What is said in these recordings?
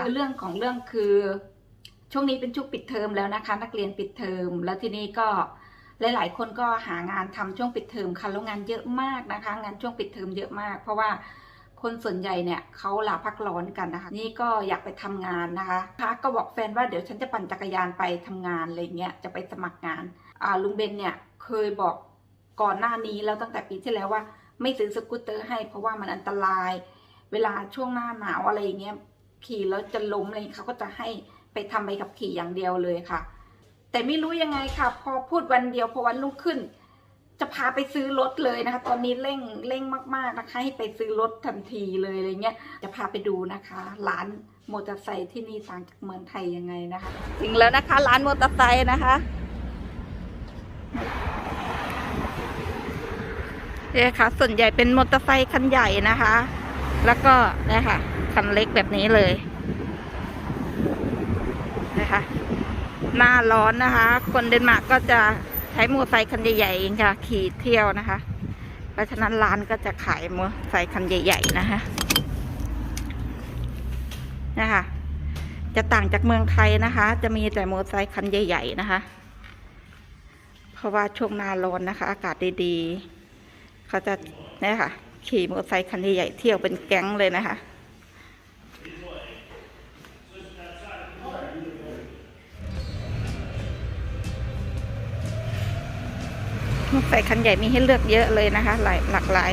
คือเรื่องของเรื่องคือช่วงนี้เป็นช่วงปิดเทอมแล้วนะคะ นักเรียนปิดเทอมแล้วทีนี้ก็หลาย ๆ คนก็หางานทำช่วงปิดเทอมค่ะแล้วงานเยอะมากนะคะ งานช่วงปิดเทอมเยอะมาก เพราะว่าคนส่วนใหญ่เนี่ยเขาลาพักร้อนกันนะคะ นี่ก็อยากไปทำงานนะคะนะคะก็บอกแฟนว่าเดี๋ยวฉันจะปั่นจักรยานไปทำงานอะไรเงี้ยจะไปสมัครงานอ่าลุงเบนเนี่ยเคยบอกก่อนหน้านี้แล้วตั้งแต่ปีที่แล้วว่า ไม่ซื้อสกูตเตอร์ให้เพราะว่ามันอันตราย เวลาช่วงหน้าหนาวอะไรอย่างเงี้ย ขี่แล้วจะล้มอะไรเขาก็จะให้ไปทำใบขับขี่อย่างเดียวเลยค่ะ แต่ไม่รู้ยังไงค่ะ พอพูดวันเดียวพอวันรุ่งขึ้น จะพาไปซื้อรถเลยนะคะ ตอนนี้เร่งเร่งมาก ๆนะคะ ให้ไปซื้อรถทันทีเลยอะไรเงี้ยจะพาไปดูนะคะร้านมอเตอร์ไซค์ที่นี่ต่างจากเมืองไทยยังไงนะคะถึงแล้วนะคะ ร้านมอเตอร์ไซค์นะคะเนี่ยค่ะ ส่วนใหญ่เป็นมอเตอร์ไซค์คันใหญ่นะคะ แล้วก็เนี่ยค่ะ คันเล็กแบบนี้เลยนะคะหน้าร้อนนะคะ คนเดนมาร์กก็จะใช้มอเตอร์ไซค์คันใหญ่ๆเองค่ะขี่เที่ยวนะคะ เพราะฉะนั้นร้านก็จะขายมอเตอร์ไซค์คันใหญ่ ๆ นะคะนะคะจะต่างจากเมืองไทยนะคะ จะมีแต่มอเตอร์ไซค์คันใหญ่ ๆ นะคะ เพราะว่าช่วงหน้าร้อนนะคะ อากาศดีๆ เขาจะเนี่ยค่ะ ขี่มอเตอร์ไซค์คันใหญ่ๆเที่ยวเป็นแก๊งเลยนะคะ ร์ไฟคันใหญ่มีให้เลือกเยอะเลยนะคะ หลายหลากหลาย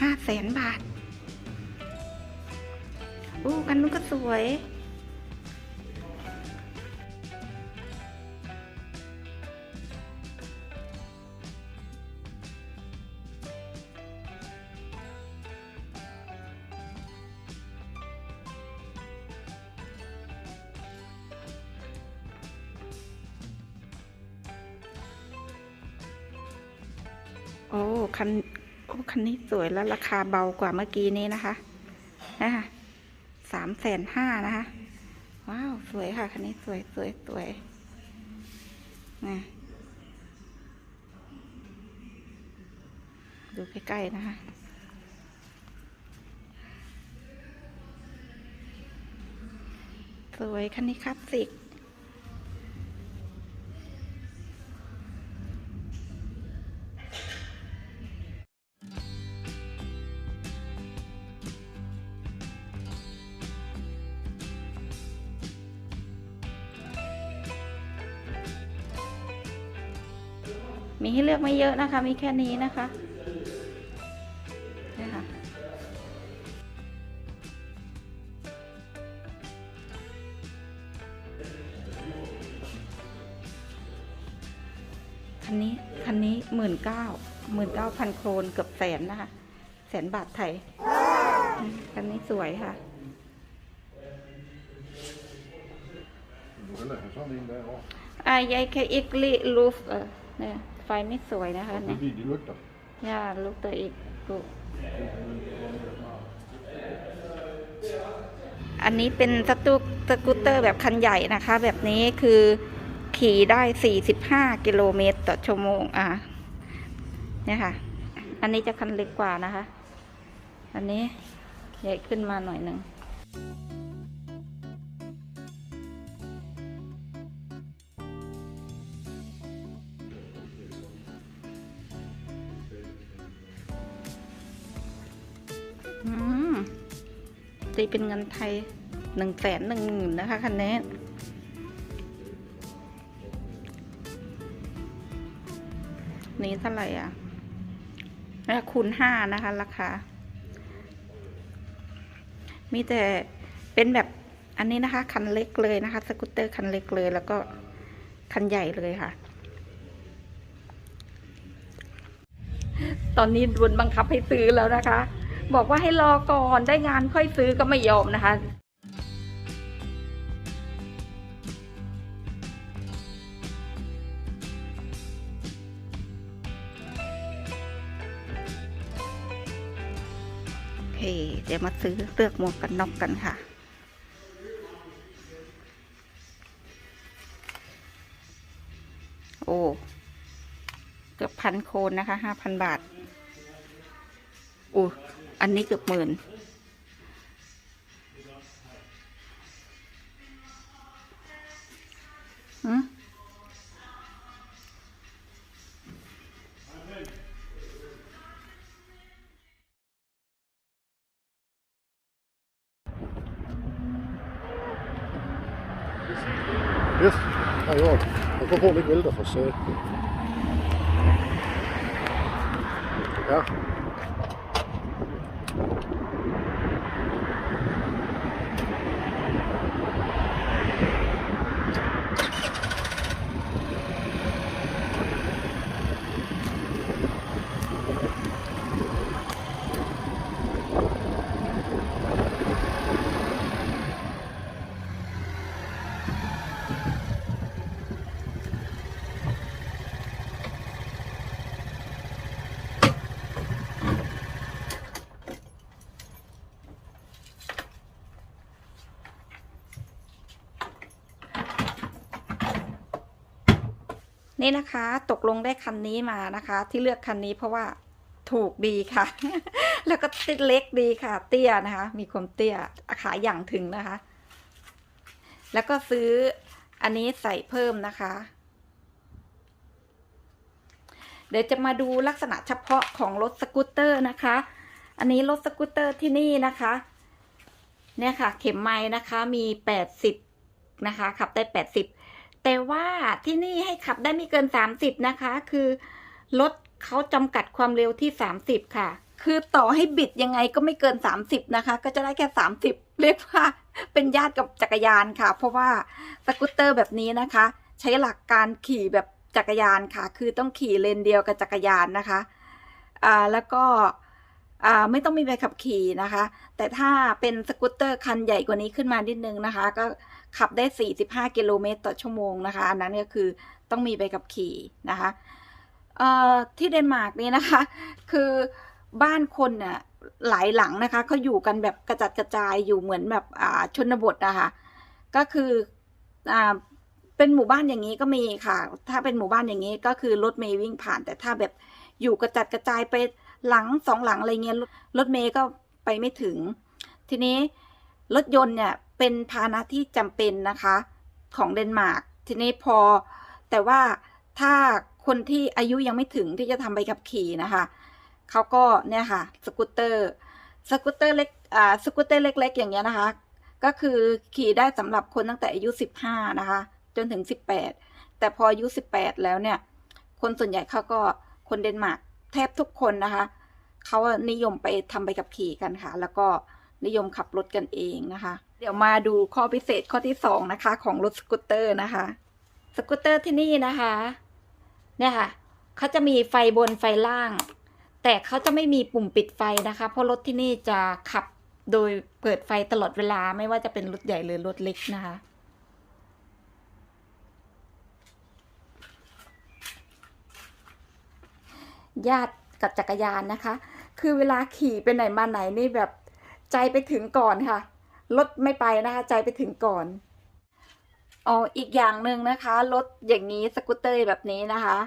ห้าแสนบาทอู้กันนู้นก็สวย โอ้ คัน คันนี้สวยแล้วราคาเบากว่าเมื่อกี้นี้นะคะนะคะสามแสนห้านะคะ ว้าว สวยค่ะ คันนี้สวยสวยสวยนะดูใกล้ๆนะคะสวยคันนี้คลาส มีให้เลือกไม่เยอะนะคะ มีแค่นี้นะคะนี่ค่ะคันนี้คันนี้หมื่นเก้าหมื่นเก้าพันโครนเกือบแสนนะคะ แสนบาทไทยอืมคันนี้สวยค่ะ Eller, sånn inn der også. อา ยายแค่อีกลิลูฟเออเนี่ยไฟไม่สวยนะคะ Det เนี่ย blir videre lukt, da. ย่าลูกตัวอีกลูกอันนี้เป็นสตูสกูตเตอร์แบบคันใหญ่นะคะ แบบนี้คือขี่ได้ 45 กิโลเมตรต่อชั่วโมง อะเนี่ยค่ะ อันนี้จะคันเล็กกว่านะคะ อันนี้ใหญ่ขึ้นมาหน่อยหนึ่ง ตีเป็นเงินไทยหนึ่งแสนหนึ่งหมื่นนะคะคันนี้นี้เท่าไหร่อะคาคูณห้านะคะราคา มีแต่เป็นแบบอันนี้นะคะ คันเล็กเลยนะคะ สกูตเตอร์คันเล็กเลยแล้วก็คันใหญ่เลยค่ะ ตอนนี้โดนบังคับให้ซื้อแล้วนะคะ บอกว่าให้รอก่อนได้งานค่อยซื้อก็ไม่ยอมนะคะคเดี๋ยวมาซื้อเลือกหมวกกันน็อกกันค่ะ โอ้เกือบพันโคนนะคะห้าพันบาทอู้ อันนี้เกือบหมื่นหืม Yes, ja, i år. Jeg går på, om ikke vælter for sat. Ja. นี่นะคะตกลงได้คันนี้มานะคะ ที่เลือกคันนี้เพราะว่าถูกดีค่ะ แล้วก็ติดเล็กดีค่ะ เตี้ยนะคะ มีความเตี้ยขาอย่างถึงนะคะ แล้วก็ซื้ออันนี้ใส่เพิ่มนะคะ เดี๋ยวจะมาดูลักษณะเฉพาะของรถสกูตเตอร์นะคะ อันนี้รถสกูตเตอร์ที่นี่นะคะ เนี่ยค่ะ เข็มไม้นะคะมีแปดสิบนะคะ ขับได้แปดสิบ แต่ว่าที่นี่ให้ขับได้ไม่เกิน 30 นะคะ คือรถเขาจำกัดความเร็วที่ 30 ค่ะ คือต่อให้บิดยังไงก็ไม่เกิน 30 นะคะ ก็จะได้แค่ 30 เรียกว่าเป็นญาติกับจักรยานค่ะ เพราะว่าสกูตเตอร์แบบนี้นะคะ ใช้หลักการขี่แบบจักรยานค่ะ คือต้องขี่เลนเดียวกับจักรยานนะคะอ่าแล้วก็ ไม่ต้องมีใบขับขี่นะคะ แต่ถ้าเป็นสกูตเตอร์คันใหญ่กว่านี้ขึ้นมานิดนึงนะคะ ก็ขับได้ 45 กิโลเมตรต่อชั่วโมงนะคะ อันนั้นก็คือต้องมีใบขับขี่นะคะที่เดนมาร์กนี้นะคะ คือบ้านคนน่ะหลายหลังนะคะเขาอยู่กันแบบกระจัดกระจายอยู่เหมือนแบบชนบทนะคะก็คืออเป็นหมู่บ้านอย่างนี้ก็มีค่ะ ถ้าเป็นหมู่บ้านอย่างนี้ก็คือรถเมย์วิ่งผ่าน แต่ถ้าแบบอยู่กระจัดกระจายไป หลังสองหลังอะไรเงี้ยรถรถเมย์ก็ไปไม่ถึง ทีนี้รถยนต์เนี่ยเป็นพาหนะที่จำเป็นนะคะของเดนมาร์กทีนี้พอ แต่ว่าถ้าคนที่อายุยังไม่ถึงที่จะทำใบขับขี่นะคะเขาก็เนี่ยค่ะสกูตเตอร์สกูตเตอร์เล็กอ่าสกูตเตอร์เล็ก ๆ อย่างเงี้ยนะคะ ก็คือขี่ได้สำหรับคนตั้งแต่อายุ 15 นะคะ จนถึง 18 แต่พออายุ 18 แล้วเนี่ย คนส่วนใหญ่เขาก็คนเดนมาร์ก แทบทุกคนนะคะเขานิยมไปทำใบขับขี่กันค่ะ แล้วก็นิยมขับรถกันเองนะคะ เดี๋ยวมาดูข้อพิเศษข้อที่สองนะคะ ของรถสกูตเตอร์นะคะ สกูตเตอร์ที่นี่นะคะ เนี่ยค่ะเขาจะมีไฟบนไฟล่าง แต่เขาจะไม่มีปุ่มปิดไฟนะคะ เพราะรถที่นี่จะขับโดยเปิดไฟตลอดเวลาไม่ว่าจะเป็นรถใหญ่หรือรถเล็กนะคะ ญาติกับจักรยานนะคะ คือเวลาขี่ไปไหนมาไหนนี่แบบใจไปถึงก่อนค่ะ รถไม่ไปนะคะใจไปถึงก่อนอ๋ออีกอย่างหนึ่งนะคะรถอย่างนี้สกูตเตอร์แบบนี้นะคะ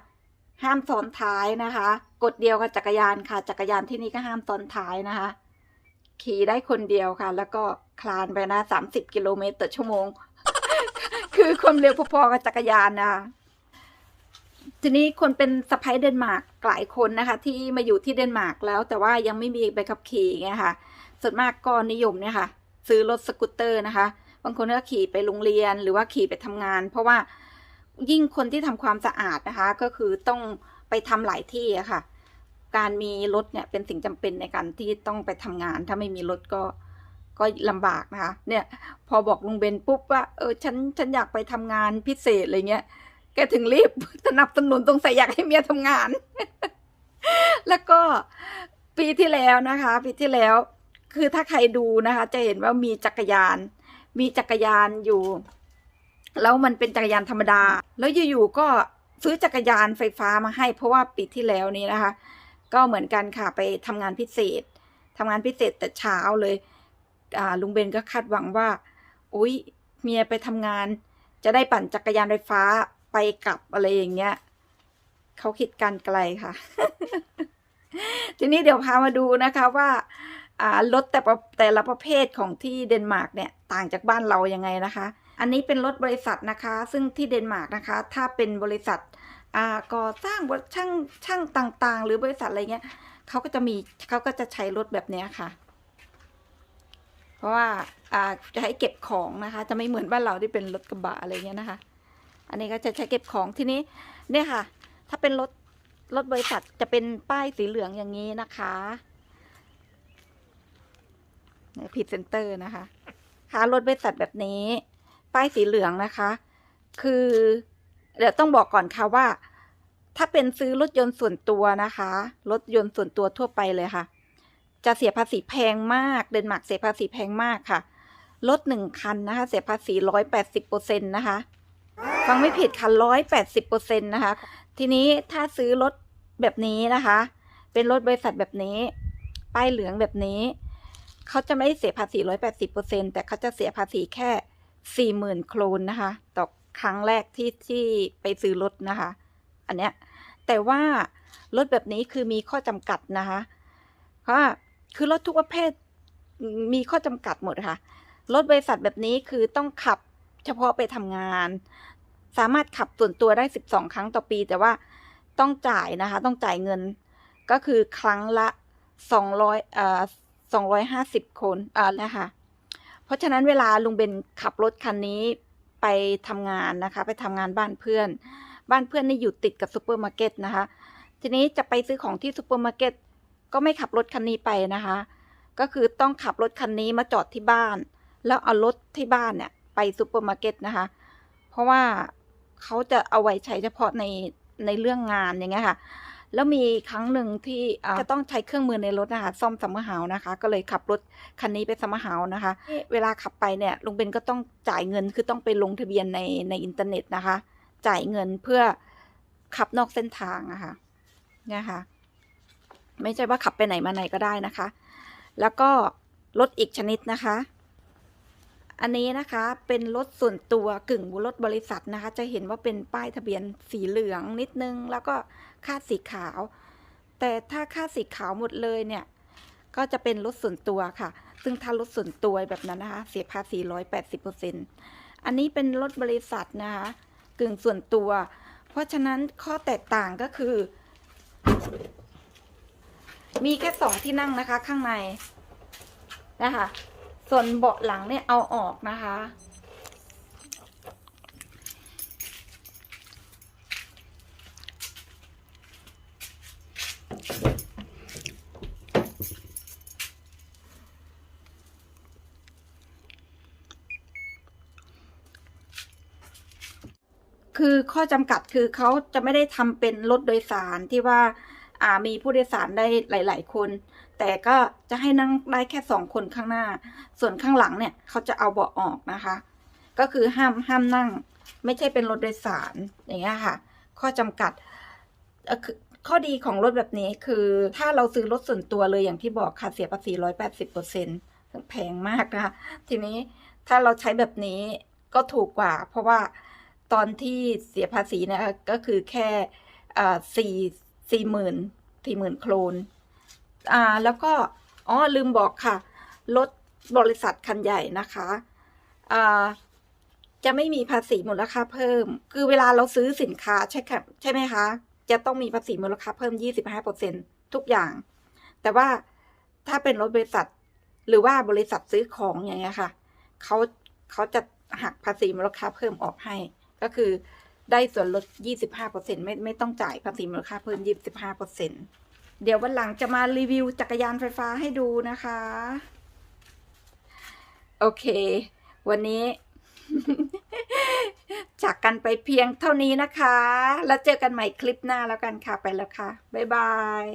ห้ามซ้อนท้ายนะคะกดเดียวกับจักรยานค่ะ จักรยานที่นี่ก็ห้ามซ้อนท้ายนะคะ ขี่ได้คนเดียวค่ะ แล้วก็คลานไปนะสามสิบกิโลเมตรต่อชั่วโมง คือความเร็วพอๆกับจักรยานนะคะทีนี้คนเป็นสะพ้ายเดนมาร์ก หลายคนนะคะที่มาอยู่ที่เดนมาร์กแล้ว แต่ว่ายังไม่มีใบขับขี่ไงค่ะส่วนมากก็นิยมเนี่ยค่ะ ซื้อรถสกูตเตอร์นะคะ บางคนก็ขี่ไปโรงเรียนหรือว่าขี่ไปทำงาน เพราะว่ายิ่งคนที่ทำความสะอาดนะคะ ก็คือต้องไปทำหลายที่อะค่ะ การมีรถเนี่ยเป็นสิ่งจำเป็นในการที่ต้องไปทำงาน ถ้าไม่มีรถก็ก็ลำบากนะคะ เนี่ยพอบอกลุงเบนปุ๊บว่าเออฉันฉันอยากไปทำงานพิเศษอะไรเงี้ย แกถึงรีบสนับสนุนตรงใส่อยากให้เมียทำงาน แล้วก็ปีที่แล้วนะคะ ปีที่แล้ว คือถ้าใครดูนะคะ จะเห็นว่ามีจักรยาน มีจักรยานอยู่ แล้วมันเป็นจักรยานธรรมดา แล้วอยู่ๆก็ซื้อจักรยานไฟฟ้ามาให้ เพราะว่าปีที่แล้วนี้นะคะ ก็เหมือนกันค่ะไปทำงานพิเศษทำงานพิเศษแต่เช้าเลยลุงเบนก็คาดหวังว่า อุ๊ย เมียไปทำงาน จะได้ปั่นจักรยานไฟฟ้า ไปกลับอะไรอย่างเงี้ยเขาคิดการไกลค่ะ ทีนี้เดี๋ยวพามาดูนะคะว่าอ่า รถแต่แต่ละประเภทของที่เดนมาร์กเนี่ยต่างจากบ้านเรายังไงนะคะ อันนี้เป็นรถบริษัทนะคะ ซึ่งที่เดนมาร์กนะคะ ถ้าเป็นบริษัทอ่าก่อสร้างช่างช่างต่างๆ หรือบริษัทอะไรเงี้ยเขาก็จะมีเขาก็จะใช้รถแบบเนี้ยค่ะ เพราะว่าอ่าจะให้เก็บของนะคะ จะไม่เหมือนบ้านเราที่เป็นรถกระบะอะไรเงี้ยนะคะ อันนี้ก็จะใช้เก็บของทีนี้เนี่ยค่ะ ถ้าเป็นรถรถบริษัทจะเป็นป้ายสีเหลืองอย่างนี้นะคะผิดเซนเตอร์นะคะค่ะรถบริษัทแบบนี้ ป้ายสีเหลืองนะคะ คือเดี๋ยวต้องบอกก่อนค่ะว่า ถ้าเป็นซื้อรถยนต์ส่วนตัวนะคะ รถยนต์ส่วนตัวทั่วไปเลยค่ะ จะเสียภาษีแพงมาก เดนมาร์กเสียภาษีแพงมากค่ะ รถหนึ่งคันนะคะ เสียภาษีร้อยแปดสิบเปอร์เซ็นต์นะคะ ฟังไม่ผิดค่ะร้อยแปดสิบเปอร์เซ็นต์นะคะ ทีนี้ถ้าซื้อรถแบบนี้นะคะ เป็นรถบริษัทแบบนี้ ป้ายเหลืองแบบนี้ เขาจะไม่เสียภาษีร้อยแปดสิบเปอร์เซ็นแต่เขาจะเสียภาษีแค่สี่หมื่นโครนนะคะ ต่อครั้งแรกที่ที่ไปซื้อรถนะคะ อันเนี้ย แต่ว่ารถแบบนี้คือมีข้อจำกัดนะคะเพราะคือรถทุกประเภทมีข้อจำกัดหมดค่ะ รถบริษัทแบบนี้คือต้องขับเฉพาะไปทำงาน สามารถขับส่วนตัวได้ 12 ครั้งต่อปี แต่ว่าต้องจ่ายนะคะ ต้องจ่ายเงินก็คือครั้งละ200เอ่อ250 คนอ่านะคะ เพราะฉะนั้นเวลาลุงเบนขับรถคันนี้ไปทำงานนะคะ ไปทำงานบ้านเพื่อน บ้านเพื่อนนี่อยู่ติดกับซูเปอร์มาร์เก็ตนะคะ ทีนี้จะไปซื้อของที่ซูเปอร์มาร์เก็ตก็ไม่ขับรถคันนี้ไปนะคะ ก็คือต้องขับรถคันนี้มาจอดที่บ้าน แล้วเอารถที่บ้านเนี่ยไปซูเปอร์มาร์เก็ตนะคะ เพราะว่า เขาจะเอาไว้ใช้เฉพาะในในเรื่องงานอย่างเงี้ยค่ะ แล้วมีครั้งหนึ่งที่จะต้องใช้เครื่องมือในรถนะคะซ่อมซัมเมอร์เฮาส์นะคะ ก็เลยขับรถคันนี้ไปซัมเมอร์เฮาส์นะคะ เวลาขับไปเนี่ยลุงเบนก็ต้องจ่ายเงินคือต้องไปลงทะเบียนในในอินเทอร์เน็ตนะคะ จ่ายเงินเพื่อขับนอกเส้นทางอะค่ะเนี่ยค่ะ ไม่ใช่ว่าขับไปไหนมาไหนก็ได้นะคะ แล้วก็รถอีกชนิดนะคะ อันนี้นะคะเป็นรถส่วนตัวกึ่งรถบริษัทนะคะ จะเห็นว่าเป็นป้ายทะเบียนสีเหลืองนิดนึง แล้วก็คาดสีขาว แต่ถ้าคาดสีขาวหมดเลยเนี่ย ก็จะเป็นรถส่วนตัวค่ะ ซึ่งถ้ารถส่วนตัวแบบนั้นนะคะ เสียภาษีร้อยแปดสิบเปอร์เซ็นอันนี้เป็นรถบริษัทนะคะกึ่งส่วนตัว เพราะฉะนั้นข้อแตกต่างก็คือ มีแค่สองที่นั่งนะคะข้างในนะคะ ส่วนเบาะหลังเนี่ยเอาออกนะคะ คือข้อจำกัดคือเขาจะไม่ได้ทำเป็นรถโดยสารที่ว่าามีผู้โดยสารได้หลาย ๆ คน แต่ก็จะให้นั่งได้แค่สองคนข้างหน้า ส่วนข้างหลังเนี่ยเขาจะเอาเบาะออกนะคะ ก็คือห้ามห้ามนั่ง ไม่ใช่เป็นรถโดยสารอย่างเงี้ยค่ะ ข้อจำกัดคือข้อดีของรถแบบนี้คือถ้าเราซื้อรถส่วนตัวเลยอย่างที่บอกค่ะเสียภาษีร้อยแปดสิบเปอร์เซ็นต์แพงมากนะคะ ทีนี้ถ้าเราใช้แบบนี้ก็ถูกกว่า เพราะว่าตอนที่เสียภาษีเนี่ยก็คือแค่สี่สี่หมื่นสี่หมื่นโครน อ่าแล้วก็อ๋อลืมบอกค่ะ รถบริษัทคันใหญ่นะคะอ่าจะไม่มีภาษีมูลค่าเพิ่ม คือเวลาเราซื้อสินค้าใช่ค่ะใช่ไหมคะ จะต้องมีภาษีมูลค่าเพิ่ม 25%ทุกอย่าง แต่ว่าถ้าเป็นรถบริษัท หรือว่าบริษัทซื้อของอย่างเงี้ยค่ะ เขาเขาจะหักภาษีมูลค่าเพิ่มออกให้ ก็คือได้ส่วนลด 25%ไม่ไม่ต้องจ่ายภาษีมูลค่าเพิ่ม 25% เดี๋ยววันหลังจะมารีวิวจักรยานไฟฟ้าให้ดูนะคะ โอเค วันนี้จากกันไปเพียงเท่านี้นะคะ แล้วเจอกันใหม่คลิปหน้าแล้วกันค่ะ ไปแล้วค่ะ บ๊ายบาย